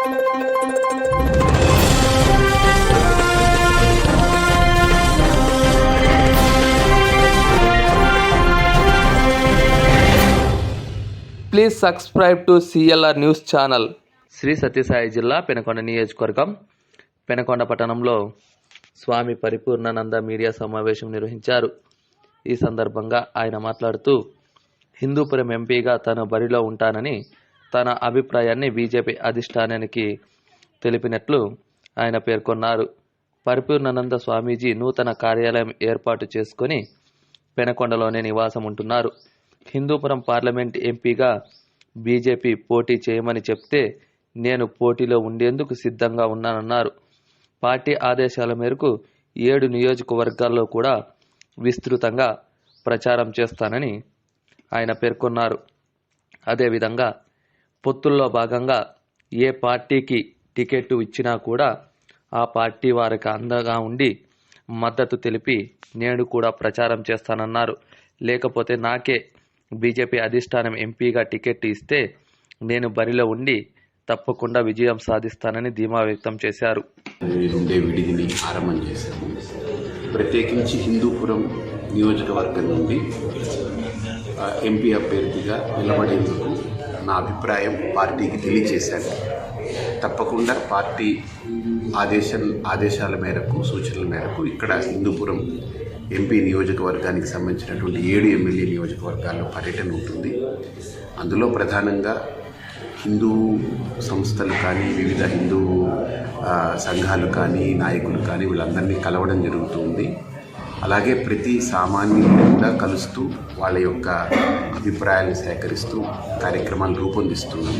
Please subscribe to CLR news channel Shri Sathya Sai జిల్లా పెనకొండ నియోజకవర్గం పెనకొండ పట్టణంలో స్వామి పరిపూర్ణానంద మీడియా సమావేశం నిర్వహించారు. ఈ సందర్భంగా ఆయన మాట్లాడుతూ హిందూపురం ఎంపీగా తాను బరిలో ఉంటానని తన అభిప్రాయాన్ని బీజేపీ అధిష్టానానికి తెలిపినట్లు ఆయన పేర్కొన్నారు. పరిపూర్ణానంద స్వామీజీ నూతన కార్యాలయం ఏర్పాటు చేసుకొని పెనకొండలోనే నివాసం ఉంటున్నారు హిందూపురం పార్లమెంట్ ఎంపీగా బీజేపీ పోటీ చేయమని చెప్తే నేను పోటీలో ఉండేందుకు సిద్ధంగా ఉన్నానన్నారు. పార్టీ ఆదేశాల మేరకు ఏడు నియోజకవర్గాల్లో కూడా విస్తృతంగా ప్రచారం చేస్తానని ఆయన పేర్కొన్నారు. అదేవిధంగా పొత్తుల్లో భాగంగా ఏ పార్టీకి టికెట్ ఇచ్చినా కూడా ఆ పార్టీ వారికి అండగా ఉండి మద్దతు తెలిపి నేను కూడా ప్రచారం చేస్తానన్నారు. లేకపోతే నాకే బీజేపీ అధిష్టానం ఎంపీగా టికెట్ ఇస్తే నేను బరిలో ఉండి తప్పకుండా విజయం సాధిస్తానని ధీమా వ్యక్తం చేశారు. విడిదిని ఆరంభం చేశాము. ప్రత్యేకించి హిందూపురం నియోజకవర్గం నుండి ఎంపీ అభ్యర్థిగా నిలబడేందుకు నా అభిప్రాయం పార్టీకి తెలియచేశాను తప్పకుండా పార్టీ ఆదేశం ఆదేశాల మేరకు సూచనల మేరకు ఇక్కడ హిందూపురం ఎంపీ నియోజకవర్గానికి సంబంధించినటువంటి ఏడు ఎమ్మెల్యే నియోజకవర్గాల్లో పర్యటన ఉంటుంది. అందులో ప్రధానంగా హిందూ సంస్థలు కానీ వివిధ హిందూ సంఘాలు కానీ నాయకులు కానీ వీళ్ళందరినీ కలవడం జరుగుతుంది. అలాగే ప్రతి సామాన్యుని కూడా కలుస్తూ వాళ్ళ యొక్క అభిప్రాయాలను సేకరిస్తూ కార్యక్రమాలు రూపొందిస్తున్నాం.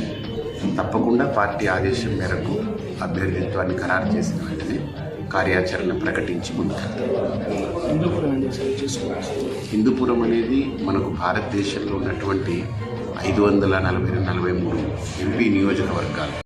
తప్పకుండా పార్టీ ఆదేశం మేరకు అభ్యర్థిత్వాన్ని ఖరారు చేసిన వెంటనే కార్యాచరణ ప్రకటించి హిందూపురం అనేది మనకు భారతదేశంలో ఉన్నటువంటి ఐదు వందల నలభై నలభై మూడు ఎంపీ నియోజకవర్గాలు.